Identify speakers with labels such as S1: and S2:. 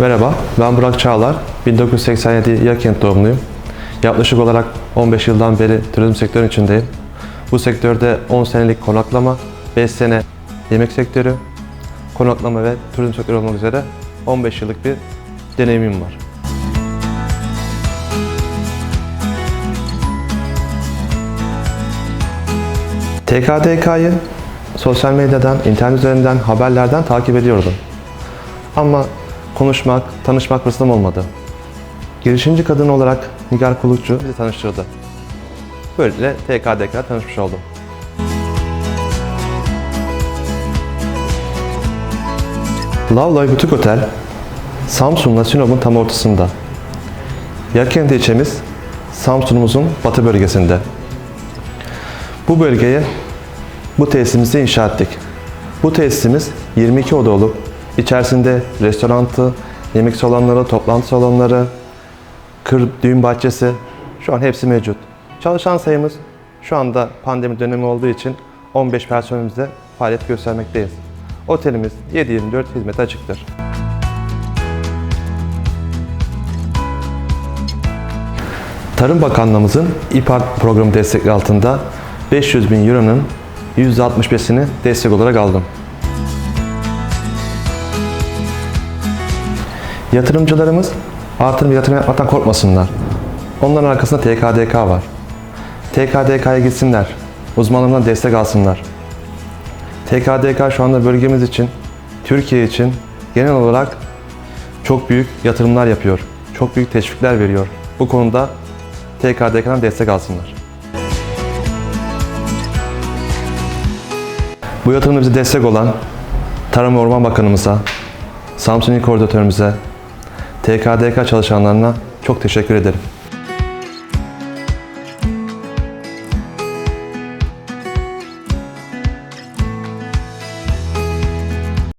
S1: Merhaba, ben Burak Çağlar. 1987 Yakent doğumluyum. Yaklaşık olarak 15 yıldan beri turizm sektörünün içindeyim. Bu sektörde 10 senelik konaklama, 5 sene yemek sektörü, konaklama ve turizm sektörü olmak üzere 15 yıllık bir deneyimim var. TKDK'yı sosyal medyadan, internet üzerinden, haberlerden takip ediyordum. Ama konuşmak, tanışmak fırsatım olmadı. Girişimci kadın olarak Nigar Kulukçu bizi tanıştırdı. Böylelikle TKDK tanışmış oldum. Lavloy Butik Otel, Samsun'la Sinop'un tam ortasında. Yakent ilçemiz Samsun'umuzun batı bölgesinde. Bu bölgeye bu tesisimizi inşa ettik. Bu tesisimiz 22 oda olup içerisinde restorantı, yemek salonları, toplantı salonları, kır düğün bahçesi şu an hepsi mevcut. Çalışan sayımız şu anda pandemi dönemi olduğu için 15 personelimizle faaliyet göstermekteyiz. Otelimiz 7-24 hizmete açıktır. Tarım Bakanlığımızın İPART programı destekli altında 500 bin euronun %65'ini destek olarak aldım. Yatırımcılarımız artırım yatırım yapmaktan korkmasınlar. Onların arkasında TKDK var. TKDK'ya gitsinler. Uzmanlarından destek alsınlar. TKDK şu anda bölgemiz için, Türkiye için genel olarak çok büyük yatırımlar yapıyor. Çok büyük teşvikler veriyor. Bu konuda TKDK'dan destek alsınlar. Bu yatırımda bize destek olan Tarım ve Orman Bakanımıza, Samsun İl Koordinatörümüze, TKDK çalışanlarına çok teşekkür ederim.